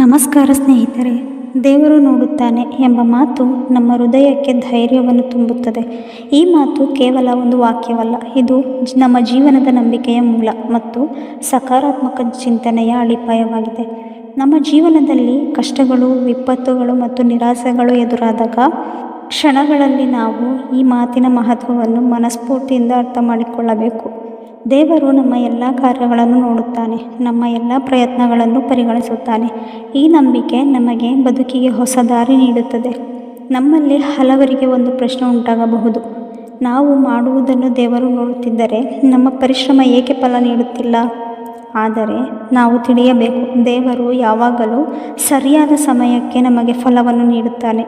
ನಮಸ್ಕಾರ ಸ್ನೇಹಿತರೆ, ದೇವರು ನೋಡುತ್ತಾನೆ ಎಂಬ ಮಾತು ನಮ್ಮ ಹೃದಯಕ್ಕೆ ಧೈರ್ಯವನ್ನು ತುಂಬುತ್ತದೆ. ಈ ಮಾತು ಕೇವಲ ಒಂದು ವಾಕ್ಯವಲ್ಲ, ಇದು ನಮ್ಮ ಜೀವನದ ನಂಬಿಕೆಯ ಮೂಲ ಮತ್ತು ಸಕಾರಾತ್ಮಕ ಚಿಂತನೆಯ ಅಡಿಪಾಯವಾಗಿದೆ. ನಮ್ಮ ಜೀವನದಲ್ಲಿ ಕಷ್ಟಗಳು, ವಿಪತ್ತುಗಳು ಮತ್ತು ನಿರಾಸೆಗಳು ಎದುರಾದಾಗ ಕ್ಷಣಗಳಲ್ಲಿ ನಾವು ಈ ಮಾತಿನ ಮಹತ್ವವನ್ನು ಮನಸ್ಫೂರ್ತಿಯಿಂದ ಅರ್ಥ ಮಾಡಿಕೊಳ್ಳಬೇಕು ದೇವರು ನಮ್ಮ ಎಲ್ಲ ಕಾರ್ಯಗಳನ್ನು ನೋಡುತ್ತಾನೆ, ನಮ್ಮ ಎಲ್ಲ ಪ್ರಯತ್ನಗಳನ್ನು ಪರಿಗಣಿಸುತ್ತಾನೆ. ಈ ನಂಬಿಕೆ ನಮಗೆ ಬದುಕಿಗೆ ಹೊಸ ದಾರಿ ನೀಡುತ್ತದೆ. ನಮ್ಮಲ್ಲಿ ಹಲವರಿಗೆ ಒಂದು ಪ್ರಶ್ನೆ ಉಂಟಾಗಬಹುದು. ನಾವು ಮಾಡುವುದನ್ನು ದೇವರು ನೋಡುತ್ತಿದ್ದರೆ ನಮ್ಮ ಪರಿಶ್ರಮ ಏಕೆ ಫಲ ನೀಡುತ್ತಿಲ್ಲ? ಆದರೆ ನಾವು ತಿಳಿಯಬೇಕು, ದೇವರು ಯಾವಾಗಲೂ ಸರಿಯಾದ ಸಮಯಕ್ಕೆ ನಮಗೆ ಫಲವನ್ನು ನೀಡುತ್ತಾನೆ.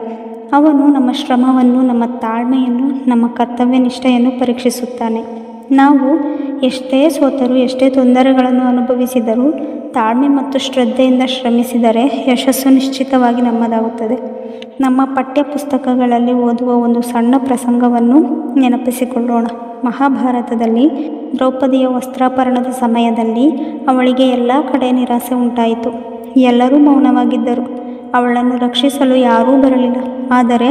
ಅವನು ನಮ್ಮ ಶ್ರಮವನ್ನು, ನಮ್ಮ ತಾಳ್ಮೆಯನ್ನು, ನಮ್ಮ ಕರ್ತವ್ಯ ನಿಷ್ಠೆಯನ್ನು ಪರೀಕ್ಷಿಸುತ್ತಾನೆ. ನಾವು ಎಷ್ಟೇ ಸೋತರೂ, ಎಷ್ಟೇ ತೊಂದರೆಗಳನ್ನು ಅನುಭವಿಸಿದರೂ ತಾಳ್ಮೆ ಮತ್ತು ಶ್ರದ್ಧೆಯಿಂದ ಶ್ರಮಿಸಿದರೆ ಯಶಸ್ಸು ನಿಶ್ಚಿತವಾಗಿ ನಮ್ಮದಾಗುತ್ತದೆ. ನಮ್ಮ ಪಠ್ಯ ಪುಸ್ತಕಗಳಲ್ಲಿ ಓದುವ ಒಂದು ಸಣ್ಣ ಪ್ರಸಂಗವನ್ನು ನೆನಪಿಸಿಕೊಳ್ಳೋಣ. ಮಹಾಭಾರತದಲ್ಲಿ ದ್ರೌಪದಿಯ ವಸ್ತ್ರಾಪರಣದ ಸಮಯದಲ್ಲಿ ಅವಳಿಗೆ ಎಲ್ಲ ಕಡೆ ನಿರಾಸೆ ಉಂಟಾಯಿತು. ಎಲ್ಲರೂ ಮೌನವಾಗಿದ್ದರು. ಅವಳನ್ನು ರಕ್ಷಿಸಲು ಯಾರೂ ಬರಲಿಲ್ಲ. ಆದರೆ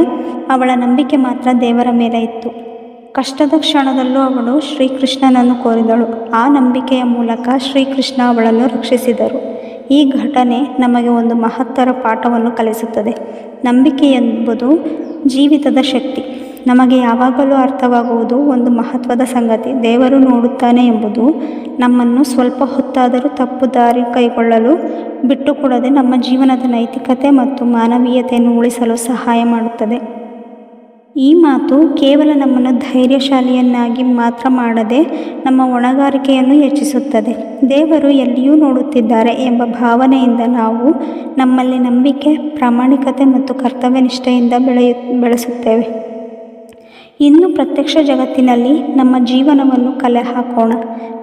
ಅವಳ ನಂಬಿಕೆ ಮಾತ್ರ ದೇವರ ಮೇಲೆ ಇತ್ತು. ಕಷ್ಟದ ಕ್ಷಣದಲ್ಲೂ ಅವಳು ಶ್ರೀಕೃಷ್ಣನನ್ನು ಕೋರಿದಳು. ಆ ನಂಬಿಕೆಯ ಮೂಲಕ ಶ್ರೀಕೃಷ್ಣ ಅವಳನ್ನು ರಕ್ಷಿಸಿದರು. ಈ ಘಟನೆ ನಮಗೆ ಒಂದು ಮಹತ್ತರ ಪಾಠವನ್ನು ಕಲಿಸುತ್ತದೆ. ನಂಬಿಕೆ ಎಂಬುದು ಜೀವಿತದ ಶಕ್ತಿ. ನಮಗೆ ಯಾವಾಗಲೂ ಅರ್ಥವಾಗುವುದು ಒಂದು ಮಹತ್ವದ ಸಂಗತಿ. ದೇವರು ನೋಡುತ್ತಾನೆ ಎಂಬುದು ನಮ್ಮನ್ನು ಸ್ವಲ್ಪ ಹೊತ್ತಾದರೂ ತಪ್ಪು ದಾರಿ ಕೈಗೊಳ್ಳಲು ಬಿಟ್ಟುಕೊಡದೆ ನಮ್ಮ ಜೀವನದ ನೈತಿಕತೆ ಮತ್ತು ಮಾನವೀಯತೆಯನ್ನು ಉಳಿಸಲು ಸಹಾಯ ಮಾಡುತ್ತದೆ. ಈ ಮಾತು ಕೇವಲ ನಮ್ಮನ್ನು ಧೈರ್ಯಶಾಲಿಯನ್ನಾಗಿ ಮಾತ್ರ ಮಾಡದೆ ನಮ್ಮ ಹೊಣೆಗಾರಿಕೆಯನ್ನು ಹೆಚ್ಚಿಸುತ್ತದೆ. ದೇವರು ಎಲ್ಲಿಯೂ ನೋಡುತ್ತಿದ್ದಾರೆ ಎಂಬ ಭಾವನೆಯಿಂದ ನಾವು ನಮ್ಮಲ್ಲಿ ನಂಬಿಕೆ, ಪ್ರಾಮಾಣಿಕತೆ ಮತ್ತು ಕರ್ತವ್ಯ ನಿಷ್ಠೆಯಿಂದ ಬೆಳೆಯು, ಬೆಳೆಸುತ್ತೇವೆ. ಇನ್ನು ಪ್ರತ್ಯಕ್ಷ ಜಗತ್ತಿನಲ್ಲಿ ನಮ್ಮ ಜೀವನವನ್ನು ಕಲೆ ಹಾಕೋಣ.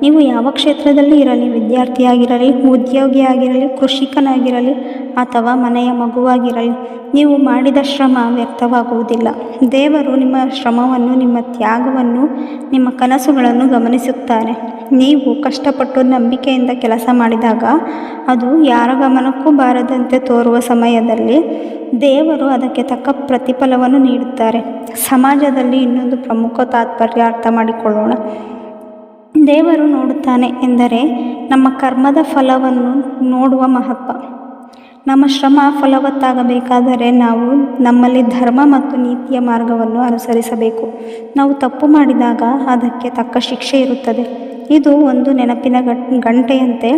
ನೀವು ಯಾವ ಕ್ಷೇತ್ರದಲ್ಲಿ ಇರಲಿ, ವಿದ್ಯಾರ್ಥಿಯಾಗಿರಲಿ, ಉದ್ಯೋಗಿಯಾಗಿರಲಿ, ಕೃಷಿಕನಾಗಿರಲಿ ಅಥವಾ ಮನೆಯ ಮಗುವಾಗಿರಲಿ, ನೀವು ಮಾಡಿದ ಶ್ರಮ ವ್ಯಕ್ತವಾಗುವುದಿಲ್ಲ ದೇವರು ನಿಮ್ಮ ಶ್ರಮವನ್ನು, ನಿಮ್ಮ ತ್ಯಾಗವನ್ನು, ನಿಮ್ಮ ಕನಸುಗಳನ್ನು ಗಮನಿಸುತ್ತಾರೆ ನೀವು ಕಷ್ಟಪಟ್ಟು ನಂಬಿಕೆಯಿಂದ ಕೆಲಸ ಮಾಡಿದಾಗ ಅದು ಯಾರ ಗಮನಕ್ಕೂ ಬಾರದಂತೆ ತೋರುವ ಸಮಯದಲ್ಲಿ ದೇವರು ಅದಕ್ಕೆ ತಕ್ಕ ಪ್ರತಿಫಲವನ್ನು ನೀಡುತ್ತಾರೆ. ಸಮಾಜದಲ್ಲಿ ಇನ್ನೊಂದು ಪ್ರಮುಖ ತಾತ್ಪರ್ಯ ಅರ್ಥ ಮಾಡಿಕೊಳ್ಳೋಣ. ದೇವರು ನೋಡುತ್ತಾನೆ ಎಂದರೆ ನಮ್ಮ ಕರ್ಮದ ಫಲವನ್ನು ನೋಡುವ ಮಹತ್ವ. ನಮ್ಮ ಶ್ರಮ ಫಲವತ್ತಾಗಬೇಕಾದರೆ ನಾವು ನಮ್ಮಲ್ಲಿ ಧರ್ಮ ಮತ್ತು ನೀತಿಯ ಮಾರ್ಗವನ್ನು ಅನುಸರಿಸಬೇಕು. ನಾವು ತಪ್ಪು ಮಾಡಿದಾಗ ಅದಕ್ಕೆ ತಕ್ಕ ಶಿಕ್ಷೆ ಇರುತ್ತದೆ. ಇದು ಒಂದು ನೆನಪಿನ ಗಟ್ ಗಂಟೆಯಂತೆ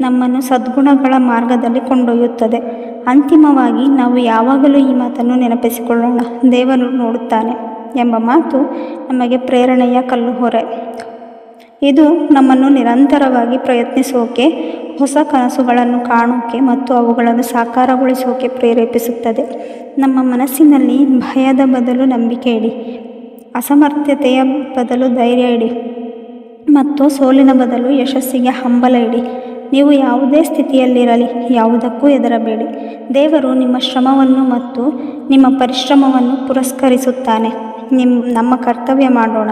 ನಮ್ಮನ್ನು ಸದ್ಗುಣಗಳ ಮಾರ್ಗದಲ್ಲಿ ಕೊಂಡೊಯ್ಯುತ್ತದೆ. ಅಂತಿಮವಾಗಿ ನಾವು ಯಾವಾಗಲೂ ಈ ಮಾತನ್ನು ನೆನಪಿಸಿಕೊಳ್ಳೋಣ. ದೇವರು ನೋಡುತ್ತಾನೆ ಎಂಬ ಮಾತು ನಮಗೆ ಪ್ರೇರಣೆಯ ಕಲ್ಲು ಹೊರೆ ಇದು ನಮ್ಮನ್ನು ನಿರಂತರವಾಗಿ ಪ್ರಯತ್ನಿಸೋಕೆ, ಹೊಸ ಕನಸುಗಳನ್ನು ಕಾಣೋಕೆ ಮತ್ತು ಅವುಗಳನ್ನು ಸಾಕಾರಗೊಳಿಸೋಕೆ ಪ್ರೇರೇಪಿಸುತ್ತದೆ. ನಮ್ಮ ಮನಸ್ಸಿನಲ್ಲಿ ಭಯದ ಬದಲು ನಂಬಿಕೆ ಇಡಿ, ಅಸಮರ್ಥತೆಯ ಬದಲು ಧೈರ್ಯ ಇಡಿ ಮತ್ತು ಸೋಲಿನ ಬದಲು ಯಶಸ್ಸಿಗೆ ಹಂಬಲ ಇಡಿ. ನೀವು ಯಾವುದೇ ಸ್ಥಿತಿಯಲ್ಲಿರಲಿ, ಯಾವುದಕ್ಕೂ ಹೆದರಬೇಡಿ. ದೇವರು ನಿಮ್ಮ ಶ್ರಮವನ್ನು ಮತ್ತು ನಿಮ್ಮ ಪರಿಶ್ರಮವನ್ನು ಪುರಸ್ಕರಿಸುತ್ತಾನೆ. ನಿಮ್ಮ ನಮ್ಮ ಕರ್ತವ್ಯ ಮಾಡೋಣ,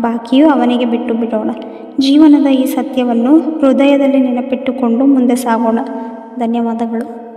ಬಾಕಿಯೂ ಅವನಿಗೆ ಬಿಟ್ಟು ಬಿಡೋಣ. ಜೀವನದ ಈ ಸತ್ಯವನ್ನು ಹೃದಯದಲ್ಲಿ ನೆನಪಿಟ್ಟುಕೊಂಡು ಮುಂದೆ ಸಾಗೋಣ. ಧನ್ಯವಾದಗಳು.